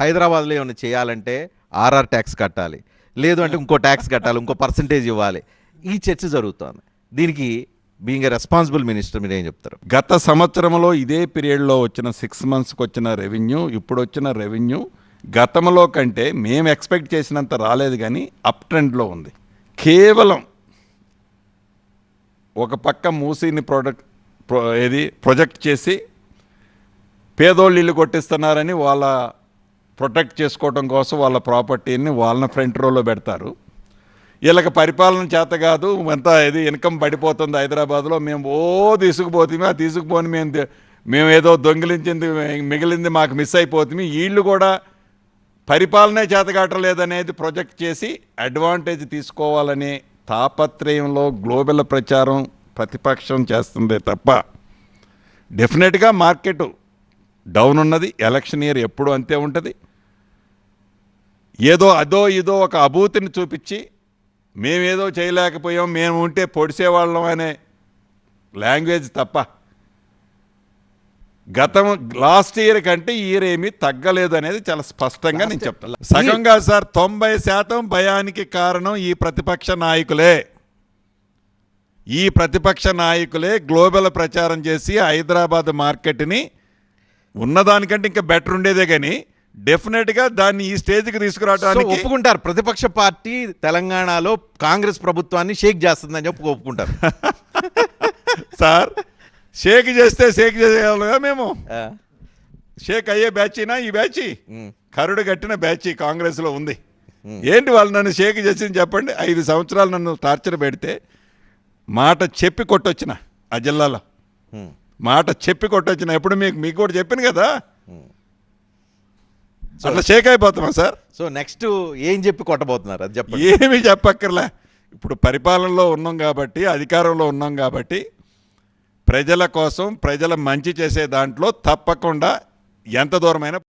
హైదరాబాద్లో ఏమైనా చేయాలంటే ఆర్ఆర్ ట్యాక్స్ కట్టాలి. లేదు అంటే ఇంకో ట్యాక్స్ కట్టాలి ఇంకో పర్సంటేజ్ ఇవ్వాలి. ఈ చర్చ జరుగుతోంది. దీనికి బీయింగ్ ఎ రెస్పాన్సిబుల్ మినిస్టర్ మీరు ఏం చెప్తారు? గత సంవత్సరంలో ఇదే పీరియడ్లో వచ్చిన సిక్స్ మంత్స్కి వచ్చిన రెవెన్యూ ఇప్పుడు వచ్చిన రెవెన్యూ గతంలో కంటే మేము ఎక్స్పెక్ట్ చేసినంత రాలేదు కానీ అప్ ట్రెండ్లో ఉంది. కేవలం ఒక పక్క మూసీని ప్రొడక్ట్ ప్రొ ఏది ప్రొజెక్ట్ చేసి పేదోళ్ళు ఇల్లు కొట్టిస్తున్నారని వాళ్ళ ప్రొటెక్ట్ చేసుకోవడం కోసం వాళ్ళ ప్రాపర్టీని వాళ్ళని ఫ్రంట్ రోలో పెడతారు. వీళ్ళకి పరిపాలన చేత కాదు ఎంత ఇది ఇన్కమ్ పడిపోతుంది హైదరాబాద్లో మేము ఓ తీసుకుపోతుంది ఆ తీసుకుపోని మేము మేము ఏదో దొంగిలించింది మిగిలింది మాకు మిస్ అయిపోతుంది వీళ్ళు కూడా పరిపాలనే చేతగాటలేదనేది ప్రొజెక్ట్ చేసి అడ్వాంటేజ్ తీసుకోవాలనే తాపత్రయంలో గ్లోబల్ ప్రచారం ప్రతిపక్షం చేస్తుంది తప్ప డెఫినెట్గా మార్కెట్ డౌన్ ఉన్నది ఎలక్షన్ ఇయర్ ఎప్పుడు అంతే ఉంటుంది. ఏదో అదో ఇదో ఒక అభూతిని చూపించి మేమేదో చేయలేకపోయాం మేము ఉంటే పొడిసేవాళ్ళం అనే లాంగ్వేజ్ తప్ప. గతం లాస్ట్ ఇయర్ కంటే ఇయర్ ఏమీ తగ్గలేదు అనేది చాలా స్పష్టంగా నేను చెప్తాను సగంగా సార్ తొంభై శాతం భయానికి కారణం ఈ ప్రతిపక్ష నాయకులే. ఈ ప్రతిపక్ష నాయకులే గ్లోబల్ ప్రచారం చేసి హైదరాబాద్ మార్కెట్ని ఉన్నదానికంటే ఇంకా బెటర్ ఉండేదే కానీ డెఫినెట్గా దాన్ని ఈ స్టేజ్కి తీసుకురావడానికి ఒప్పుకుంటారు. ప్రతిపక్ష పార్టీ తెలంగాణలో కాంగ్రెస్ ప్రభుత్వాన్ని షేక్ చేస్తుందని చెప్పి ఒప్పుకుంటారు. సార్ షేక్ చేస్తే షేక్ చేసేయాలిగా మేము. షేక్ అయ్యే బ్యాచీనా ఈ బ్యాచ్? కరుడు కట్టిన బ్యాచ్ కాంగ్రెస్లో ఉంది. ఏంటి వాళ్ళు నన్ను షేక్ చేసింది చెప్పండి? ఐదు సంవత్సరాలు నన్ను టార్చర్ పెడితే మాట చెప్పి కొట్టొచ్చిన ఆ జిల్లాలో. మాట చెప్పి కొట్టొచ్చిన. ఎప్పుడు మీకు మీకు కూడా చెప్పాను కదా? అట్లా షేక్ అయిపోతామా సార్? సో నెక్స్ట్ ఏం చెప్పి కొట్టబోతున్నారు? అది చెప్పండి. ఏమీ చెప్పక్కర్లే. ఇప్పుడు పరిపాలనలో ఉన్నాం కాబట్టి అధికారంలో ఉన్నాం కాబట్టి ప్రజల కోసం ప్రజల మంచి చేసే దాంట్లో తప్పకుండా ఎంత దూరమైనా